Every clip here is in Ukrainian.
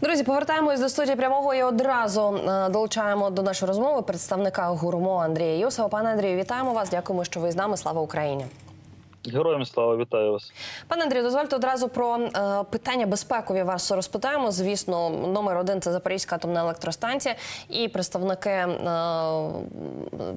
Друзі, повертаємось до студії прямого і одразу е, долучаємо до нашої розмови представника гурмо Андрія Юсова. Пане Андрію, вітаємо вас. Дякуємо, що ви з нами. Слава Україні. Героям слава, вітаю вас. Пане Андрію, дозвольте одразу про е, питання безпекові вас розпитаємо. Звісно, номер один це Запорізька атомна електростанція, і представники е,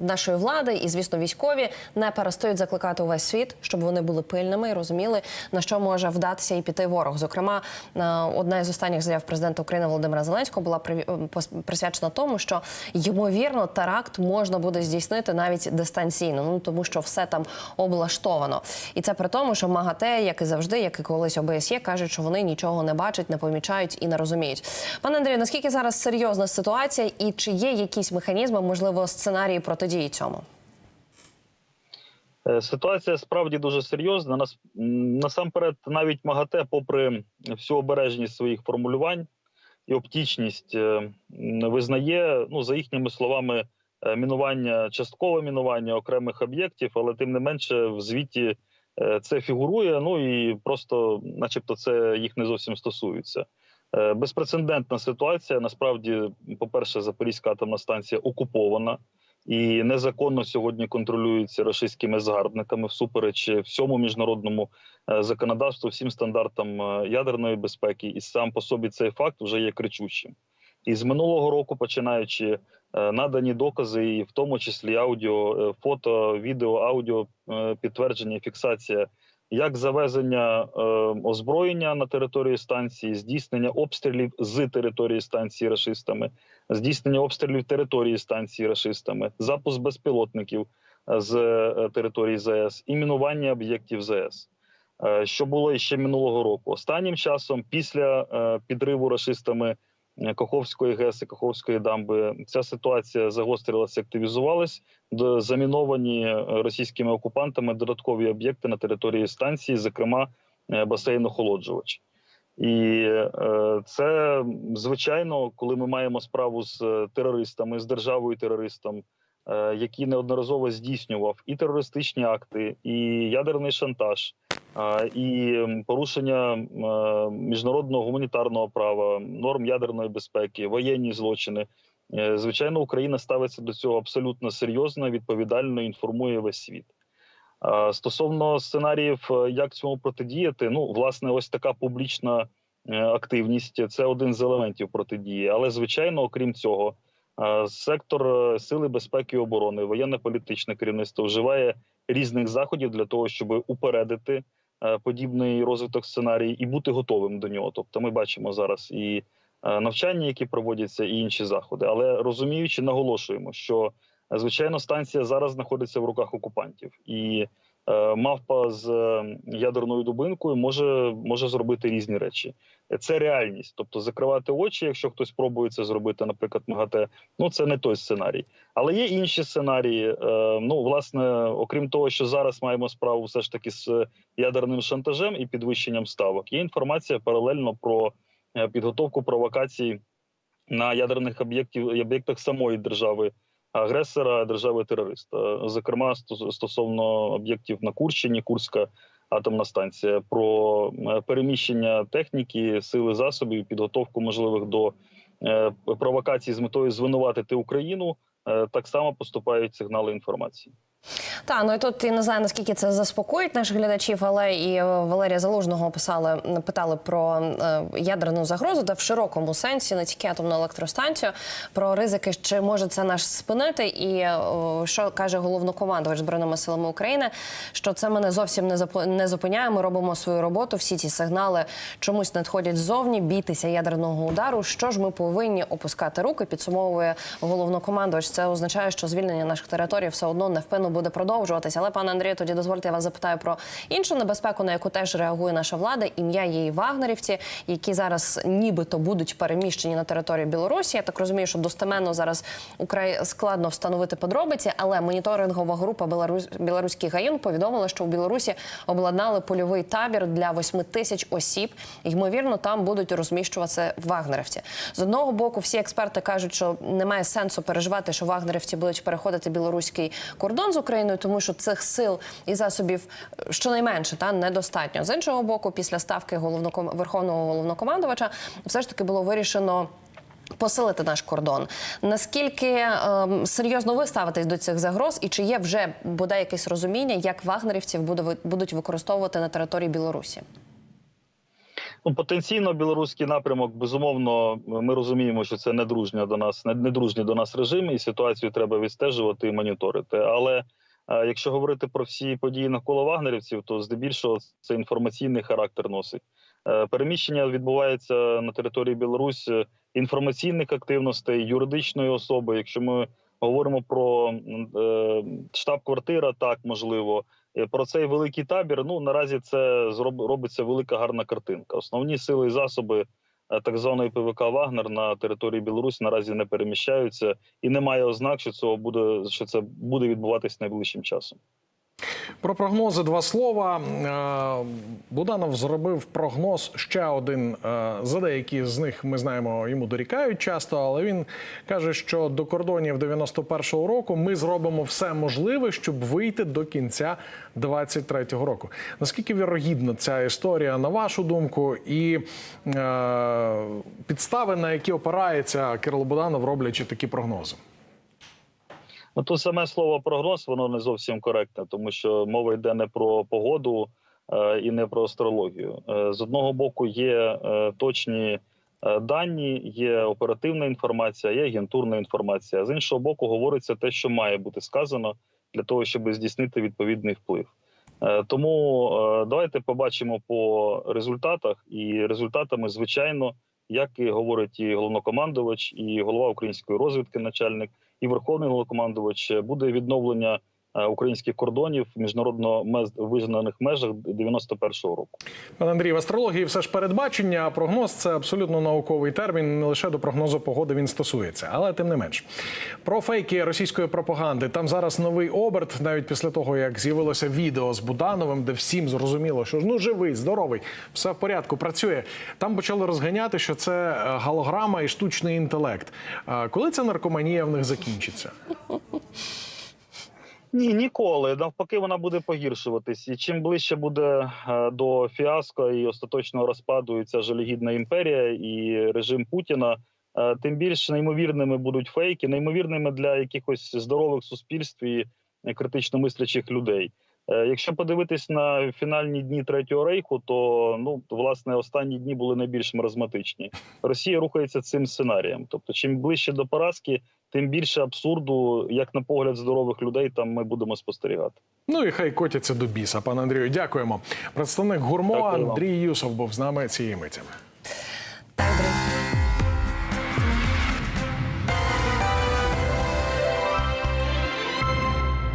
нашої влади, і звісно, військові не перестають закликати увесь світ, щоб вони були пильними і розуміли, на що може вдатися і піти ворог. Зокрема, е, одна із останніх заяв президента України Володимира Зеленського була при- е, присвячена тому, що ймовірно теракт можна буде здійснити навіть дистанційно, ну тому що все там облаштовано. І це при тому, що МАГАТЕ, як і завжди, як і колись ОБСЄ, кажуть, що вони нічого не бачать, не помічають і не розуміють. Пане Андрію, наскільки зараз серйозна ситуація, і чи є якісь механізми, можливо, сценарії протидії цьому? Е, Ситуація справді дуже серйозна. Нас насамперед, навіть МАГАТЕ, попри всю обережність своїх формулювань і оптічність, е, визнає, ну за їхніми словами, е, мінування, часткове мінування окремих об'єктів, але тим не менше в звіті це фігурує. Ну і просто, начебто, це їх не зовсім стосується. Е, Безпрецедентна ситуація. Насправді, по-перше, Запорізька атомна станція окупована і незаконно сьогодні контролюється російськими загарбниками всупереч всьому міжнародному е, законодавству, всім стандартам е, ядерної безпеки, і сам по собі цей факт вже є кричущим. І з минулого року, починаючи е, надані докази, і в тому числі аудіо, е, фото, відео, аудіо е, підтвердження, фіксація як завезення озброєння на території станції, здійснення обстрілів з території станції рашистами, здійснення обстрілів території станції рашистами, запуск безпілотників з території ЗАЕС і мінування об'єктів. Е, Що було іще минулого року? Останнім часом, після підриву рашистами Каховської ГЕС і Каховської дамби, ця ситуація загострилася, активізувалась. Заміновані е, російськими окупантами додаткові об'єкти на території станції, зокрема е, басейн охолоджувач. І е, це звичайно, коли ми маємо справу з терористами, з державою терористом, який неодноразово здійснював і терористичні акти, і ядерний шантаж, і порушення е, міжнародного гуманітарного права, норм ядерної безпеки, воєнні злочини. Е, Звичайно, Україна ставиться до цього абсолютно серйозно, відповідально інформує весь світ. Стосовно сценаріїв, е, як цьому протидіяти, ну власне, ось така публічна активність це один з елементів протидії. Але звичайно, окрім цього, сектор сили безпеки і оборони, воєнно-політичне керівництво вживає різних заходів для того, щоб упередити подібний розвиток сценарій і бути готовим до нього. Тобто, ми бачимо зараз і е, навчання, які проводяться, і інші заходи. Але розуміючи, наголошуємо, що е, звичайно станція зараз знаходиться в руках окупантів і. Е, Мавпа з е, ядерною дубинкою може може зробити різні речі. Це реальність, тобто закривати очі, якщо хтось пробує це зробити, наприклад, МАГАТЕ, ну це не той сценарій. Але є інші сценарії. Е, Ну, власне, окрім того, що зараз маємо справу все ж таки з ядерним шантажем і підвищенням ставок. Є інформація паралельно про підготовку провокацій на ядерних об'єктів об'єктах самої держави. Агресора держави терориста, зокрема сто- стосовно об'єктів на Курщині, Курська атомна станція, про е, переміщення техніки, сили засобів, підготовку можливих до е, провокацій з метою звинуватити Україну. е, Так само поступають сигнали інформації. Та ну і тут я не знаю наскільки це заспокоїть наших глядачів, але і е, Валерія Залужного писали, питали про е, ядерну загрозу, та в широкому сенсі не тільки атомну електростанцію, про ризики, чи може це нас спинити, і е, що каже головнокомандувач збройними силами України, що це мене зовсім не не зупиняє. Ми робимо свою роботу. Всі ці сигнали чомусь надходять ззовні. Бійтеся ядерного удару. Що ж ми повинні опускати руки? Підсумовує головнокомандувач. Це означає, що звільнення наших територій все одно невпинно буде продовжуватися. Але пане Андрію, тоді дозвольте я вас запитаю про іншу небезпеку, на яку теж реагує наша влада. Ім'я її вагнерівці, які зараз нібито будуть переміщені на територію Білорусі. Я так розумію, що достеменно зараз украй складно встановити подробиці, але моніторингова група Білорусь Білоруський гаюн повідомила, що у Білорусі обладнали польовий табір для 8 тисяч осіб. Ймовірно, там будуть розміщуватися вагнерівці. З одного боку, всі експерти кажуть, що немає сенсу переживати, що вагнерівці будуть переходити білоруський кордон Україною, тому що цих сил і засобів е, щонайменше та недостатньо. З іншого боку, після ставки головноком... верховного головнокомандувача все ж таки було вирішено. Посилити наш кордон. Наскільки е, серйозно ви ставитесь до цих загроз, і чи є вже буде якесь розуміння, як вагнерівців буде, будуть використовувати на території Білорусі? Ну, потенційно білоруський напрямок, безумовно, ми розуміємо, що це недружня до нас, не- недружній до нас режим, і ситуацію треба відстежувати і моніторити. Але е, якщо говорити про всі події навколо вагнерівців, то здебільшого це інформаційний характер носить. Е, Переміщення відбувається на території Білорусі інформаційних активностей, юридичної особи. Якщо ми говоримо про е, штаб-квартира, так можливо. Е, Про цей великий табір. Ну наразі це робиться велика гарна картинка. Основні сили і засоби е, так званої ПВК Вагнер на території Білорусі наразі не переміщаються, і немає ознак, що цього буде що це буде відбуватись найближчим часом. Про прогнози два слова. Е, Буданов зробив прогноз ще один. е, За деякі з них ми знаємо, йому дорікають часто, але він каже, що до кордонів 91-го року ми зробимо все можливе, щоб вийти до кінця 23-го року. Наскільки вірогідна ця історія, на вашу думку, і е, підстави, на які опирається Кирило Буданов, роблячи такі прогнози? Ну тут саме слово прогноз воно не зовсім коректне, тому що мова йде не про погоду е, і не про астрологію. Е, з одного боку, є е, точні дані, є оперативна інформація, є агентурна інформація. З іншого боку, говориться те, що має бути сказано для того, щоб здійснити відповідний вплив. Тому давайте побачимо по результатах, і результатами, звичайно, як і говорить і головнокомандувач, і голова української розвідки, начальник і верховний головнокомандувач буде відновлення е, українських кордонів міжнародно визнаних межах 91-го року. Пане Андрій, в астрології все ж передбачення, а прогноз це абсолютно науковий термін. Не лише до прогнозу погоди він стосується, але тим не менш. Про фейки російської пропаганди там зараз новий оберт, навіть після того як з'явилося відео з Будановим, де всім зрозуміло, що ну живий, здоровий, все в порядку, працює. Там почали розганяти, що це е, галограма і штучний інтелект. А Коли ця наркоманія в них закінчиться? Ні, ніколи. Навпаки, вона буде погіршуватись. І чим ближче буде е, до фіаско і остаточного розпаду і ця жалюгідна імперія і режим Путіна, е, тим більш неймовірними будуть фейки, неймовірними для якихось здорових суспільств і критично мислячих людей. Е, Якщо подивитись на фінальні дні третього рейху, то ну власне останні дні були найбільш маразматичні. Росія рухається цим сценарієм. Тобто, чим ближче до поразки, тим більше абсурду, як на погляд здорових людей, там ми будемо спостерігати. Ну і хай котяться до біса. Пане Андрію, дякуємо. Представник гурмо Дякую вам. Андрій Юсов був з нами цієї миті.